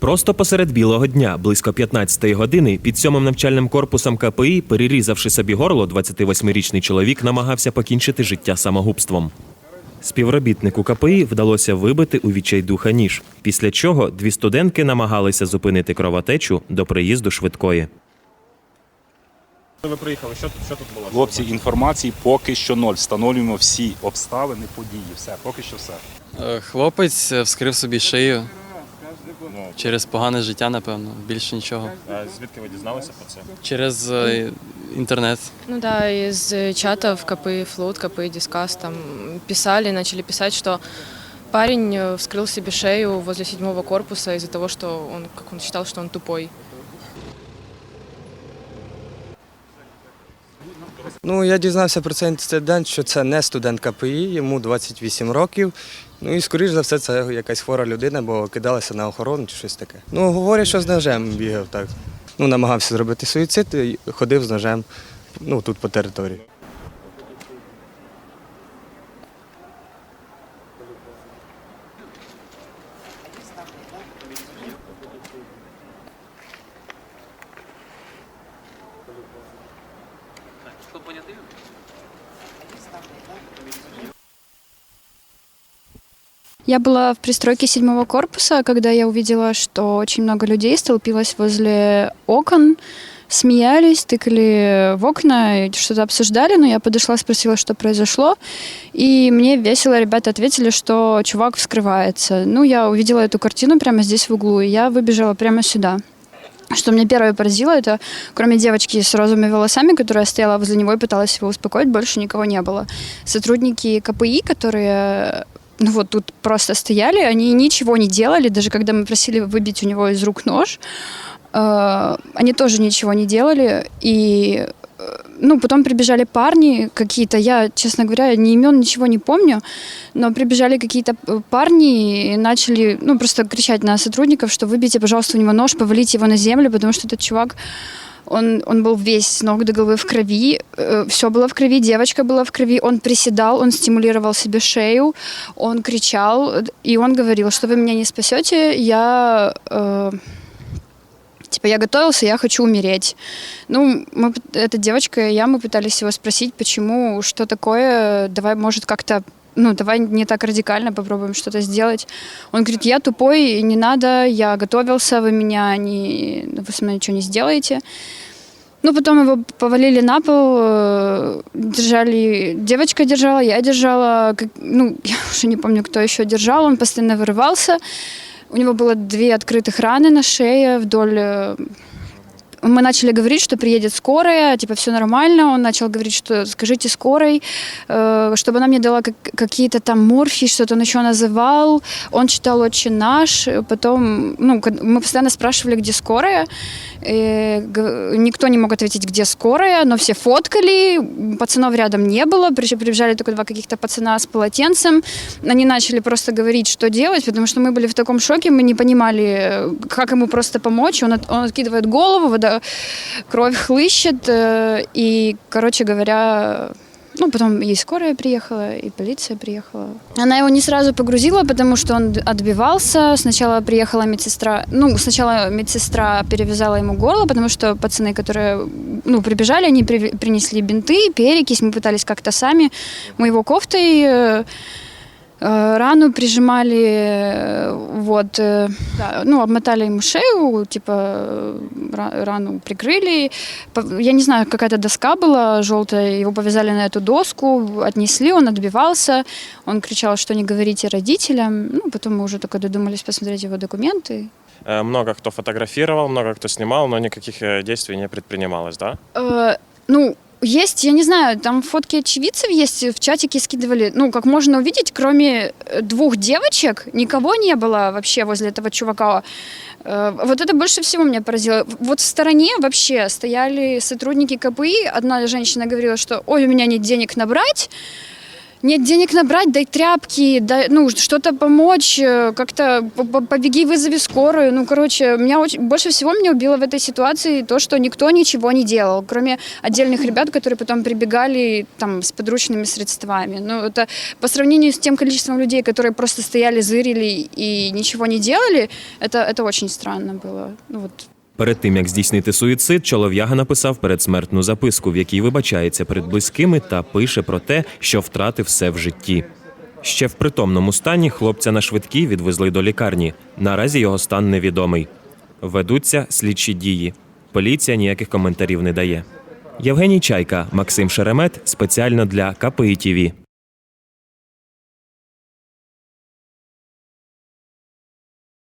Просто посеред білого дня, близько 15-ї години, під сьомим навчальним корпусом КПІ, перерізавши собі горло, 28-річний чоловік намагався покінчити життя самогубством. Співробітнику КПІ вдалося вибити у відчайдуха ніж, після чого дві студентки намагалися зупинити кровотечу до приїзду швидкої. Ви приїхали, що, тут- що тут було? Хлопці, інформації поки що ноль. Встановлюємо всі обставини, події. Все, поки що все. Е, Хлопець е, вскрив собі шию через погане життя, напевно. Більше нічого. А звідки ви дізналися про це? Через е, інтернет. Ну да, из э, чатов КП Флот, КП Дискас там писали, начали писать, что парень э, вскрыл себе шею возле седьмого корпуса из-за того, что он, как он считал, что он тупой. Ну, я дізнався про цей інцидент, що це не студент КПІ, йому 28 років. Ну і скоріш за все, це якась хвора людина, бо кидалася на охорону чи щось таке. Ну, говорять, що з ножем бігав так. Ну, намагався зробити суїцид і ходив з ножем ну, тут по території. Я была в пристройке седьмого корпуса, когда я увидела, что очень много людей столпилось возле окон, смеялись, тыкали в окна, что-то обсуждали, но я подошла, спросила, что произошло, и мне весело ребята ответили, что чувак вскрывается. Ну, я увидела эту картину прямо здесь в углу, и я выбежала прямо сюда. Что меня первое поразило, это кроме девочки с розовыми волосами, которая стояла возле него и пыталась его успокоить, больше никого не было. Сотрудники КПИ, которые ну вот тут просто стояли, они ничего не делали, даже когда мы просили выбить у него из рук нож, э, они тоже ничего не делали, и ну, потом прибежали парни какие-то, я, честно говоря, ни имен, ничего не помню, но прибежали какие-то э, парни и начали, ну, просто кричать на сотрудников, что выбейте, пожалуйста, у него нож, повалите его на землю, потому что этот чувак, он, он был весь с ног до головы в крови, все было в крови, девочка была в крови, он приседал, он стимулировал себе шею, он кричал, и он говорил, что вы меня не спасете, я... э, Типа, я готовился, я хочу умереть. Ну, мы, эта девочка и я, мы пытались его спросить, почему, что такое, давай, может, как-то, ну, давай не так радикально попробуем что-то сделать. Он говорит, я тупой, не надо, я готовился, вы меня не, вы со мной ничего не сделаете. Ну, потом его повалили на пол, э, держали, девочка держала, я держала, ну, я уже не помню, кто еще держал, он постоянно вырывался. У него было две открытых раны на шее вдоль... Мы начали говорить, что приедет скорая, типа все нормально. Он начал говорить, что скажите скорой, э, чтобы она мне дала как- какие-то там морфии, что-то он еще называл. Он читал «Отче наш». Потом, ну, мы постоянно спрашивали, где скорая. Г- Никто не мог ответить, где скорая, но все фоткали, пацанов рядом не было, Причем прибежали только два каких-то пацана с полотенцем. Они начали просто говорить, что делать, потому что мы были в таком шоке, мы не понимали, э, как ему просто помочь. Он, от- он откидывает голову, вода, кровь хлыщет, э, и, короче говоря, ну, потом и скорая приехала, и полиция приехала. Она его не сразу погрузила, потому что он отбивался. Сначала приехала медсестра. Ну, сначала медсестра перевязала ему горло, потому что пацаны, которые, ну, прибежали, они при- принесли бинты, перекись. Мы пытались как-то сами. Мы его кофтой э, рану прижимали, э, вот, э, да, ну, обмотали ему шею, типа, э, ра- рану прикрыли. По- Я не знаю, какая-то доска была желтая, его повязали на эту доску, отнесли, он отбивался, он кричал, что не говорите родителям. Ну, потом мы уже только додумались посмотреть его документы. Е, Много хто фотографував, много хто знімав, але ніяких е, дій не предпринималось, да? Э, ну, есть, я не знаю, там фотки очевидцев есть, в чатике скидывали. Ну, как можно увидеть, кроме э, двух девочек, никого не было вообще возле этого чувака. Э, Вот это больше всего меня поразило. Вот в стороне вообще стояли сотрудники КПИ. Одна женщина говорила, что «Ой, у меня нет денег набрать». Нет денег набрать, дай тряпки, дай, ну, что-то помочь, э, как-то по- по- побеги, вызови скорую. Ну, короче, меня очень, больше всего меня убило в этой ситуации то, что никто ничего не делал, кроме отдельных ребят, которые потом прибегали там с подручными средствами. Ну, это по сравнению с тем количеством людей, которые просто стояли, зырили и ничего не делали, это, это очень странно было. Ну, вот Перед тим як здійснити суїцид, чолов'яга написав передсмертну записку, в якій вибачається перед близькими та пише про те, що втратив все в житті. Ще в притомному стані хлопця на швидкій відвезли до лікарні. Наразі його стан невідомий. Ведуться слідчі дії. Поліція ніяких коментарів не дає. Євгеній Чайка, Максим Шеремет спеціально для КПІ ТІВІ.